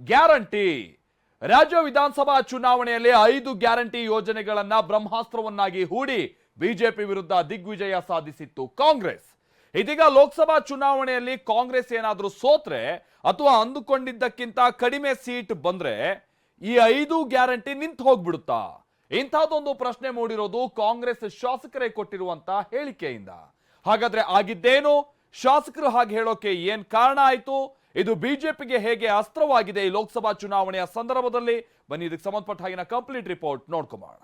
Guarantee. ರಾಜ್ಯ ವಿಧಾನಸಭಾ ಚುನಾವಣೆಯಲ್ಲಿ ಐದು ಗ್ಯಾರಂಟಿ ಯೋಜನೆಗಳನ್ನ ಬ್ರಹ್ಮಾಸ್ತ್ರವನ್ನಾಗಿ ಹೂಡಿ ಬಿಜೆಪಿ ವಿರುದ್ಧ ದಿಗ್ವಿಜಯ ಸಾಧಿಸಿತ್ತು ಕಾಂಗ್ರೆಸ್. ಇದೀಗ ಲೋಕಸಭಾ ಚುನಾವಣೆಯಲ್ಲಿ ಕಾಂಗ್ರೆಸ್ ಏನಾದರೂ ಸೋತ್ರೆ ಅಥವಾ ಅಂದುಕೊಂಡಿದ್ದಕ್ಕಿಂತ ಕಡಿಮೆ ಸೀಟ್ ಬಂದ್ರೆ ಈ ಐದು ಗ್ಯಾರಂಟಿ ನಿಂತು ಹೋಗ್ಬಿಡುತ್ತಾ? ಇಂಥದ್ದೊಂದು ಪ್ರಶ್ನೆ ಮೂಡಿರೋದು ಕಾಂಗ್ರೆಸ್ ಶಾಸಕರೇ ಕೊಟ್ಟಿರುವಂತ ಹೇಳಿಕೆಯಿಂದ. ಹಾಗಾದ್ರೆ ಆಗಿದ್ದೇನು? ಶಾಸಕರು ಹಾಗೆ ಹೇಳೋಕೆ ಏನ್ ಕಾರಣ ಆಯ್ತು? ಇದು ಬಿಜೆಪಿಗೆ ಹೇಗೆ ಅಸ್ತ್ರವಾಗಿದೆ ಈ ಲೋಕಸಭಾ ಚುನಾವಣೆಯ ಸಂದರ್ಭದಲ್ಲಿ ಬನ್ನಿ, ಇದಕ್ಕೆ ಸಂಬಂಧಪಟ್ಟ ಹಾಗಿನ ಕಂಪ್ಲೀಟ್ ರಿಪೋರ್ಟ್ ನೋಡ್ಕೊಂಬೋಣ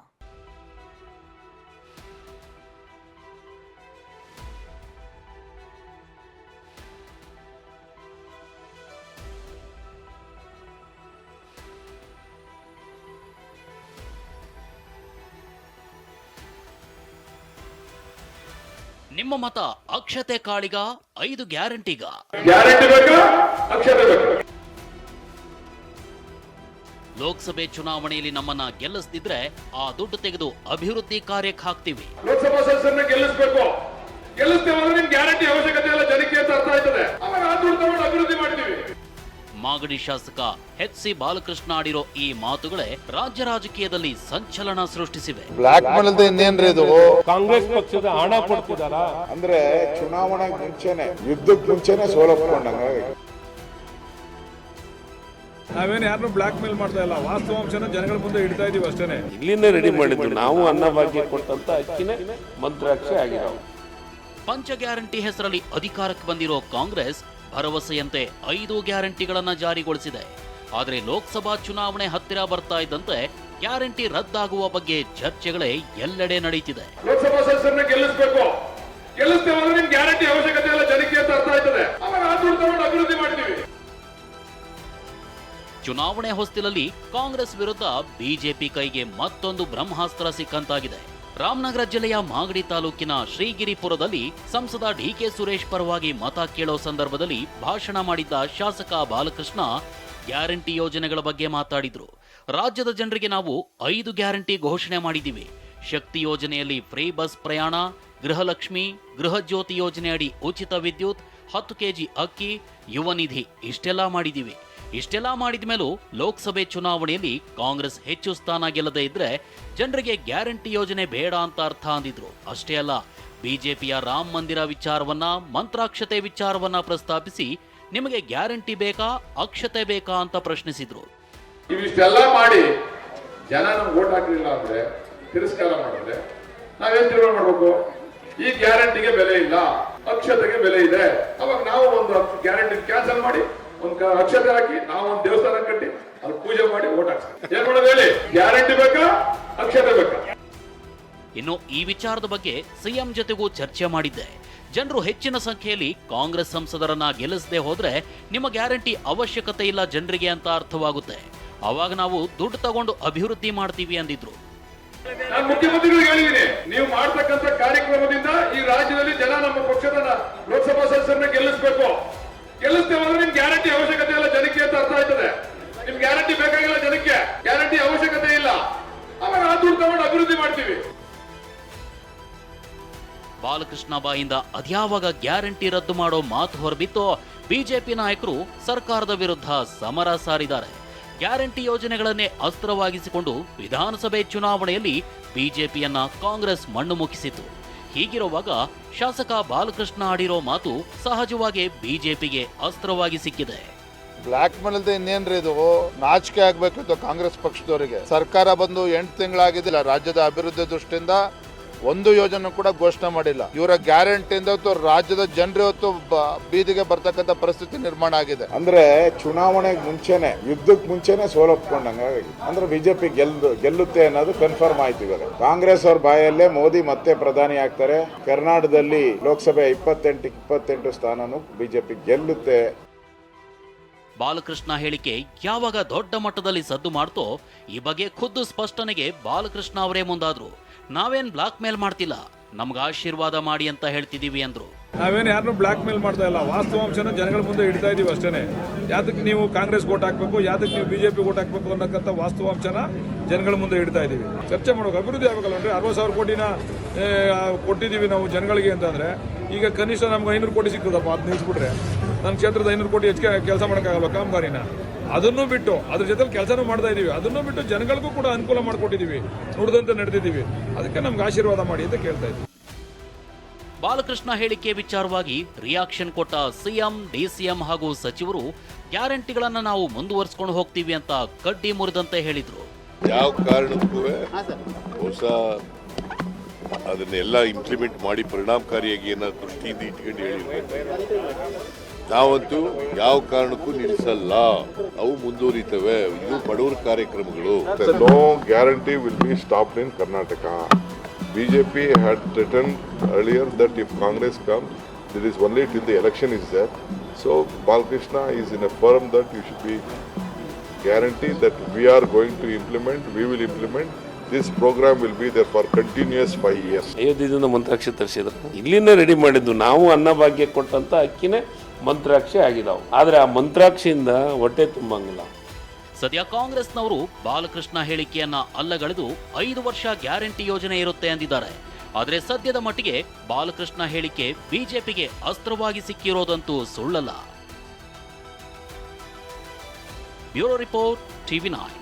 ನಿಮ್ಮ ಮತ ಅಕ್ಷತೆ ಕಾಳಿಗ ಐದು ಗ್ಯಾರಂಟಿಗ. ಗ್ಯಾರಂಟಿ ಅಕ್ಷತೆ ಬೇಕಾ? ಲೋಕಸಭೆ ಚುನಾವಣೆಯಲ್ಲಿ ನಮ್ಮನ್ನ ಗೆಲ್ಲಿಸದಿದ್ರೆ ಆ ದುಡ್ಡು ತೆಗೆದು ಅಭಿವೃದ್ಧಿ ಕಾರ್ಯಕ್ಕೆ ಹಾಕ್ತೀವಿ. ಲೋಕಸಭಾ ಸದಸ್ಯರನ್ನ ಗೆಲ್ಲಿಸಬೇಕು. ಗೆಲ್ಲಿಸ್ತೇವೆ ಅಂದ್ರೆ ನಿಮ್ಗೆ ಗ್ಯಾರಂಟಿ ಅವಶ್ಯಕತೆ ಇಲ್ಲ ಜನಕ್ಕೆ ಮಾಗಡಿ ಶಾಸಕ ಎಚ್ ಸಿ ಬಾಲಕೃಷ್ಣ ಆಡಿರೋ ಈ ಮಾತುಗಳೇ ರಾಜ್ಯ ರಾಜಕೀಯದಲ್ಲಿ ಸಂಚಲನ ಸೃಷ್ಟಿಸಿವೆ. ಬ್ಲಾಕ್ ಮೇಲ್ ಇನ್ನೇನ್ರಿ ಇದು? ಕಾಂಗ್ರೆಸ್ ಪಕ್ಷದ ಹಣ ಕೊಡ್ತಿದಾರ? ಅಂದ್ರೆ ಚುನಾವಣೆಗೆ ಮುಂಚೆನೆ ಯುದ್ಧಕ್ಕೆ ಮುಂಚೆನೆ ಸೋಲಪ್ಕೊಂಡಂಗ ನಾವೇನು ಯಾರನ್ನೂ ಬ್ಲಾಕ್ ಮೇಲ್ ಮಾಡ್ತಾ ಇಲ್ಲ. ವಾಸ್ತವಾಂಶನ ಜನಗಳ ಮುಂದೆ ಇಡ್ತಾ ಇದೀವಿ ಅಷ್ಟೇನೆ. ಇಲ್ಲಿಂದ ರೆಡಿ ಮಾಡಿದ್ದು ನಾವು ಅನ್ನಭಾಗ್ಯ ಕೊಟ್ಟಂತ ಅಕ್ಕಿನೇ ಮಂತ್ರಾಕ್ಷಿ ಆಗಿರೋ ಪಂಚ ಗ್ಯಾರಂಟಿ ಹೆಸರಲ್ಲಿ ಅಧಿಕಾರಕ್ಕೆ ಬಂದಿರೋ ಕಾಂಗ್ರೆಸ್ ಭರವಸೆಯಂತೆ ಐದು ಗ್ಯಾರಂಟಿಗಳನ್ನ ಜಾರಿಗೊಳಿಸಿದೆ. ಆದರೆ ಲೋಕಸಭಾ ಚುನಾವಣೆ ಹತ್ತಿರ ಬರ್ತಾ ಇದ್ದಂತೆ ಗ್ಯಾರಂಟಿ ರದ್ದಾಗುವ ಬಗ್ಗೆ ಚರ್ಚೆಗಳೇ ಎಲ್ಲೆಡೆ ನಡೀತಿದೆ. ಲೋಕಸಭಾ ಸದಸ್ಯರನ್ನ ಗೆಲ್ಲಿಸಬೇಕು. ಗೆಲ್ಲಿಸ್ತೇವೆ ಅಂದ್ರೆ ಗ್ಯಾರಂಟಿ ಅವಶ್ಯಕತೆ ಇಲ್ಲ ಜನಕ್ಕೆ ಅಂತ ಅರ್ಥ ಆಯ್ತದೆ. ಅಭಿವೃದ್ಧಿ ಮಾಡ್ತೀವಿ. ಚುನಾವಣೆ ಹೊಸ್ತಿಲಲ್ಲಿ ಕಾಂಗ್ರೆಸ್ ವಿರುದ್ಧ ಬಿಜೆಪಿ ಕೈಗೆ ಮತ್ತೊಂದು ಬ್ರಹ್ಮಾಸ್ತ್ರ ಸಿಕ್ಕಂತಾಗಿದೆ. ರಾಮನಗರ ಜಿಲ್ಲೆಯ ಮಾಗಡಿ ತಾಲೂಕಿನ ಶ್ರೀಗಿರಿಪುರದಲ್ಲಿ ಸಂಸದ ಡಿಕೆ ಸುರೇಶ್ ಪರವಾಗಿ ಮತ ಕೇಳೋ ಸಂದರ್ಭದಲ್ಲಿ ಭಾಷಣ ಮಾಡಿದ್ದ ಶಾಸಕ ಬಾಲಕೃಷ್ಣ ಗ್ಯಾರಂಟಿ ಯೋಜನೆಗಳ ಬಗ್ಗೆ ಮಾತಾಡಿದ್ರು. ರಾಜ್ಯದ ಜನರಿಗೆ ನಾವು ಐದು ಗ್ಯಾರಂಟಿ ಘೋಷಣೆ ಮಾಡಿದ್ದೀವಿ. ಶಕ್ತಿ ಯೋಜನೆಯಲ್ಲಿ ಫ್ರೀ ಬಸ್ ಪ್ರಯಾಣ, ಗೃಹಲಕ್ಷ್ಮಿ ಗೃಹ ಜ್ಯೋತಿ ಯೋಜನೆ ಅಡಿ ಉಚಿತ ವಿದ್ಯುತ್, ಹತ್ತು ಕೆಜಿ ಅಕ್ಕಿ, ಯುವ ನಿಧಿ, ಇಷ್ಟೆಲ್ಲ ಮಾಡಿದ್ದೀವಿ. ಇಷ್ಟೆಲ್ಲ ಮಾಡಿದ ಮೇಲೂ ಲೋಕಸಭೆ ಚುನಾವಣೆಯಲ್ಲಿ ಕಾಂಗ್ರೆಸ್ ಹೆಚ್ಚು ಸ್ಥಾನ ಗೆಲ್ಲದೆ ಇದ್ರೆ ಜನರಿಗೆ ಗ್ಯಾರಂಟಿ ಯೋಜನೆ ಬೇಡ ಅಂತ ಅರ್ಥ ಅಂದಿದ್ರು. ಅಷ್ಟೇ ಅಲ್ಲ, ಬಿಜೆಪಿಯ ರಾಮ ಮಂದಿರ ವಿಚಾರವನ್ನ, ಮಂತ್ರಾಕ್ಷತೆ ವಿಚಾರವನ್ನ ಪ್ರಸ್ತಾಪಿಸಿ ನಿಮಗೆ ಗ್ಯಾರಂಟಿ ಬೇಕಾ, ಅಕ್ಷತೆ ಬೇಕಾ ಅಂತ ಪ್ರಶ್ನಿಸಿದ್ರು. ಇವಿಷ್ಟೆಲ್ಲ ಮಾಡಿ ಜನ ನಮ್ಗೆ ಓಟ್ ಹಾಕಲಿಲ್ಲ ಅಂದ್ರೆ ತಿರಸ್ಕಾರ ಮಾಡಿದ್ರೆ ನಾವೇನ್ ತೀರ್ಮಾನ ಮಾಡ್ಬೇಕು? ಈ ಗ್ಯಾರಂಟಿಗೆ ಬೆಲೆ ಇಲ್ಲ, ಅಕ್ಷತೆಗೆ ಬೆಲೆ ಇದೆ. ಅವಾಗ ನಾವು ಒಂದು ಗ್ಯಾರಂಟಿ ಕ್ಯಾನ್ಸಲ್ ಮಾಡಿ ಒಂದು ಅಕ್ಷತೆ ಹಾಕಿ ನಾವು ಒಂದು ದೇವಸ್ಥಾನ ಕಟ್ಟಿ ಅಲ್ಲಿ ಪೂಜೆ ಮಾಡಿ ಓಟ್ ಹಾಕ್ಸ್ತೀವಿ. ಏನ್ ಮಾಡೋದು ಹೇಳಿ? ಗ್ಯಾರಂಟಿ ಬೇಕಾ? ಅಕ್ಷತೆ ಬೇಕಾ? ಇನ್ನು ಈ ವಿಚಾರದ ಬಗ್ಗೆ ಸಿಎಂ ಜೊತೆಗೂ ಚರ್ಚೆ ಮಾಡಿದ್ದೆ. ಜನರು ಹೆಚ್ಚಿನ ಸಂಖ್ಯೆಯಲ್ಲಿ ಕಾಂಗ್ರೆಸ್ ಸಂಸದರನ್ನ ಗೆಲ್ಲಿಸದೆ ಹೋದ್ರೆ ನಿಮ್ಮ ಗ್ಯಾರಂಟಿ ಅವಶ್ಯಕತೆ ಇಲ್ಲ ಜನರಿಗೆ ಅಂತ ಅರ್ಥವಾಗುತ್ತೆ. ಅವಾಗ ನಾವು ದುಡ್ಡು ತಗೊಂಡು ಅಭಿವೃದ್ಧಿ ಮಾಡ್ತೀವಿ ಅಂದಿದ್ರು. ನಾನು ಮುಖ್ಯಮಂತ್ರಿಗಳಿಗೆ ಹೇಳಿದ್ದೀನಿ ನೀವು ಮಾಡ್ತಕ್ಕಂಥ ಕಾರ್ಯಕ್ರಮದಿಂದ ಈ ರಾಜ್ಯದಲ್ಲಿ ಜನ ನಮ್ಮ ಪಕ್ಷದ ಲೋಕಸಭಾ ಸದಸ್ಯರನ್ನ ಗೆಲ್ಲಿಸ್ಬೇಕು. ಗೆಲ್ಲಿಸ್ತೇವೆ ಅಂದ್ರೆ ನಿಮ್ ಗ್ಯಾರಂಟಿ ಅವಶ್ಯಕತೆ ಇಲ್ಲ, ಜನಕ್ಕೆ ಅಂತ ಅರ್ಥ ಆಯ್ತದೆ. ನಿಮ್ ಗ್ಯಾರಂಟಿ ಬೇಕಾಗಿಲ್ಲ ಜನಕ್ಕೆ. ಗ್ಯಾರಂಟಿ ಅವಶ್ಯಕತೆ ಇಲ್ಲ. ಆಮೇಲೆ ಆ ದುಡ್ಡು ತಗೊಂಡು ಅಭಿವೃದ್ಧಿ ಮಾಡ್ತೀವಿ. ಬಾಲಕೃಷ್ಣ ಬಾಯಿಂದ ಅದ್ಯಾವಾಗ ಗ್ಯಾರಂಟಿ ರದ್ದು ಮಾಡೋ ಮಾತು ಹೊರಬಿತ್ತೋ ಬಿಜೆಪಿ ನಾಯಕರು ಸರ್ಕಾರದ ವಿರುದ್ಧ ಸಮರ ಸಾರಿದ್ದಾರೆ. ಗ್ಯಾರಂಟಿ ಯೋಜನೆಗಳನ್ನೇ ಅಸ್ತ್ರವಾಗಿಸಿಕೊಂಡು ವಿಧಾನಸಭೆ ಚುನಾವಣೆಯಲ್ಲಿ ಬಿಜೆಪಿಯನ್ನ ಕಾಂಗ್ರೆಸ್ ಮಣ್ಣು ಮುಗಿಸಿತು ಹೀಗಿರುವಾಗ ಶಾಸಕ ಬಾಲಕೃಷ್ಣ ಆಡಿರೋ ಮಾತು ಸಹಜವಾಗಿ ಬಿಜೆಪಿಗೆ ಅಸ್ತ್ರವಾಗಿ ಸಿಕ್ಕಿದೆ. ಬ್ಲಾಕ್ ಮೇಲ್ ಇನ್ನೇನ್ರಿ ಇದು? ನಾಚಿಕೆ ಆಗ್ಬೇಕಿತ್ತು ಕಾಂಗ್ರೆಸ್ ಪಕ್ಷದವರಿಗೆ. ಸರ್ಕಾರ ಬಂದು ಎಂಟು ತಿಂಗಳಾಗಿದ್ದಿಲ್ಲ, ರಾಜ್ಯದ ಅಭಿವೃದ್ಧಿ ದೃಷ್ಟಿಯಿಂದ. ಒಂದು ಯೋಜನೆ ಕೂಡ ಘೋಷಣೆ ಮಾಡಿಲ್ಲ. ಇವರ ಗ್ಯಾರಂಟಿಯಿಂದ ಇವತ್ತು ರಾಜ್ಯದ ಜನರು ಇವತ್ತು ಬ- ಬೀದಿಗೆ ಬರ್ತಕ್ಕಂಥ ಪರಿಸ್ಥಿತಿ ನಿರ್ಮಾಣ ಆಗಿದೆ. ಅಂದ್ರೆ ಚುನಾವಣೆಗೆ ಮುಂಚೆನೆ ಯುದ್ಧಕ್ಕೆ ಮುಂಚೆನೆ ಸೋಲಪ್ಕೊಂಡಂಗ ಅಂದ್ರೆ ಬಿಜೆಪಿ ಗೆಲ್ದು ಗೆಲ್ಲುತ್ತೆ ಅನ್ನೋದು ಕನ್ಫರ್ಮ್ ಆಯ್ತು ಇವಾಗ. ಕಾಂಗ್ರೆಸ್ ಅವ್ರ ಬಾಯಲ್ಲೇ ಮೋದಿ ಮತ್ತೆ ಪ್ರಧಾನಿ ಆಗ್ತಾರೆ. ಕರ್ನಾಟಕದಲ್ಲಿ ಲೋಕಸಭೆ ಇಪ್ಪತ್ತೆಂಟು ಇಪ್ಪತ್ತೆಂಟು ಸ್ಥಾನನು ಬಿಜೆಪಿ ಗೆಲ್ಲುತ್ತೆ. ಬಾಲಕೃಷ್ಣ ಹೇಳಿಕೆ ಯಾವಾಗ ದೊಡ್ಡ ಮಟ್ಟದಲ್ಲಿ ಸದ್ದು ಮಾಡ್ತೋ ಈ ಬಗ್ಗೆ ಖುದ್ದು ಸ್ಪಷ್ಟನೆಗೆ ಬಾಲಕೃಷ್ಣ ಅವರೇ ಮುಂದಾದ್ರು. ನಾವೇನ್ ಬ್ಲಾಕ್ ಮೇಲ್ ಮಾಡ್ತಿಲ್ಲ. ನಮ್ಗೆ ಆಶೀರ್ವಾದ ಮಾಡಿ ಅಂತ ಹೇಳ್ತಿದೀವಿ ಅಂದ್ರು. ನಾವೇನು ಯಾರನ್ನೂ ಬ್ಲಾಕ್ ಮೇಲ್ ಮಾಡ್ತಾ ಇಲ್ಲ. ವಾಸ್ತವಾಂಶನ ಜನಗಳ ಮುಂದೆ ಇಡ್ತಾ ಇದೀವಿ ಅಷ್ಟೇ ಯಾತಕ್ಕೆ ನೀವು ಕಾಂಗ್ರೆಸ್ ಓಟ್ ಹಾಕ್ಬೇಕು ಯಾತಕ್ಕೆ ನೀವು ಬಿಜೆಪಿ ಓಟ್ ಹಾಕ್ಬೇಕು ಅನ್ನೋಕ್ಕಂಥ ವಾಸ್ತವಾಂಶನ ಜನಗಳ ಮುಂದೆ ಇಡ್ತಾ ಇದೀವಿ. ಚರ್ಚೆ ಮಾಡೋಕೆ ಅಭಿವೃದ್ಧಿ ಆಗಬೇಕಲ್ಲ ಅಂದ್ರೆ ಅರವತ್ತು ಸಾವಿರ ಕೋಟಿನ ಕೊಟ್ಟಿದ್ದೀವಿ ನಾವು ಜನಗಳಿಗೆ ಅಂತಂದ್ರೆ, ಈಗ ಕನಿಷ್ಠ ನಮ್ಗೆ ಐನೂರು ಕೋಟಿ ಸಿಗ್ತದಪ್ಪ, ಅದು ನಿಲ್ಲಿಸ್ಬಿಟ್ರೆ ನನ್ನ ಕ್ಷೇತ್ರದ ಐನೂರು ಕೋಟಿ ಹೆಚ್ಚಿಗೆ ಕೆಲಸ ಮಾಡೋಕ್ಕಾಗಲ್ಲ ಕಾಮಗಾರಿನ? ಅದನ್ನು ಬಿಟ್ಟು ಅದ್ರ ಜೊತೆ ಕೆಲಸನೂ ಮಾಡ್ತಾ ಇದೀವಿ. ಅದನ್ನು ಬಿಟ್ಟು ಜನಗಳಿಗೂ ಕೂಡ ಅನುಕೂಲ ಮಾಡಿಕೊಟ್ಟಿದೀವಿ. ನೋಡಿದಂತೆ ನಡೆದಿದ್ದೀವಿ ಅದಕ್ಕೆ ನಮ್ಗೆ ಆಶೀರ್ವಾದ ಮಾಡಿ ಅಂತ ಕೇಳ್ತಾ ಇದ್ವಿ. ಬಾಲಕೃಷ್ಣ ಹೇಳಿಕೆ ವಿಚಾರವಾಗಿ ರಿಯಾಕ್ಷನ್ ಕೊಟ್ಟ ಸಿಎಂ ಡಿಸಿಎಂ ಹಾಗೂ ಸಚಿವರು ಗ್ಯಾರಂಟಿಗಳನ್ನ ನಾವು ಮುಂದುವರಿಸಿಕೊಂಡು ಹೋಗ್ತೀವಿ ಅಂತ ಕಡ್ಡಿ ಮುರಿದಂತೆ ಹೇಳಿದ್ರು. ಯಾವ ಕಾರಣಕ್ಕೂ ಹೊಸ ಅದನ್ನೆಲ್ಲ ಇಂಪ್ಲಿಮೆಂಟ್ ಮಾಡಿ ಪರಿಣಾಮಕಾರಿಯಾಗಿ ಏನಾದ್ರು ದೃಷ್ಟಿಯಿಂದ ಇಟ್ಕೊಂಡು ಹೇಳಿರ್ಬೇಕು ನಾವಂತೂ ಯಾವ ಕಾರಣಕ್ಕೂ ನಿಲ್ಲಿಸಲ್ಲ. ಅವು ಮುಂದುವರಿತವೆ. ಇದು ಬಡವರ ಕಾರ್ಯಕ್ರಮಗಳು. No guarantee will be stop in Karnataka BJP had return earlier that if Congress come did is only till the election is there. So Balakrishna is in a firm that you should be guarantee that we are going to implement we will implement this programme will be there for continues five years ಅಯೋಧ್ಯದಿಂದ ಮಂತ್ರಾಕ್ಷಿ ತರಿಸಿದ್ರು. ಇಲ್ಲಿಂದ ready ಮಾಡಿದ್ದು ನಾವು ಅನ್ನಭಾಗ್ಯ ಕೊಟ್ಟಂತ ಅಕ್ಕಿನೇ ಮಂತ್ರಾಕ್ಷಿ ಆಗಿದಾವೆ. ಆದ್ರೆ ಆ ಮಂತ್ರಾಕ್ಷಿಯಿಂದ ಹೊಟ್ಟೆ ತುಂಬಂಗಿಲ್ಲ. ಸದ್ಯ ಕಾಂಗ್ರೆಸ್ನವರು ಬಾಲಕೃಷ್ಣ ಹೇಳಿಕೆಯನ್ನ ಅಲ್ಲಗಳೆದು ಐದು ವರ್ಷ ಗ್ಯಾರಂಟಿ ಯೋಜನೆ ಇರುತ್ತೆ ಅಂದಿದ್ದಾರೆ. ಆದರೆ ಸದ್ಯದ ಮಟ್ಟಿಗೆ ಬಾಲಕೃಷ್ಣ ಹೇಳಿಕೆ ಬಿಜೆಪಿಗೆ ಅಸ್ತ್ರವಾಗಿ ಸಿಕ್ಕಿರೋದಂತೂ ಸುಳ್ಳಲ್ಲ. Bureau report TV nine.